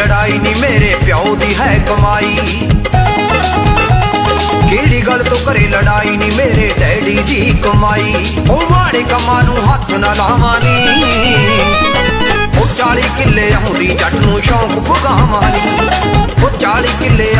ਲੜਾਈ ਨਹੀਂ ਮੇਰੇ ਪਿਓ ਦੀ ਹੈ ਕਮਾਈ। ਕਿਹੜੀ ਗੱਲ ਤੋਂ ਘਰੇ ਲੜਾਈ ਨਹੀਂ ਮੇਰੇ ਡੈਡੀ ਦੀ ਕਮਾਈ। ਉਹ ਮਾੜੇ ਕੰਮਾਂ ਨੂੰ ਹੱਥ ਨਾ ਲਾਵਾਂ ਨੀ। ਉਹ 40 ਕਿੱਲੇ ਆਉਂਦੀ ਜੱਟ ਨੂੰ ਸ਼ੌਂਕ ਪੁਗਾਵਾਂ ਨੀ। ਉਹ 40 ਕਿੱਲੇ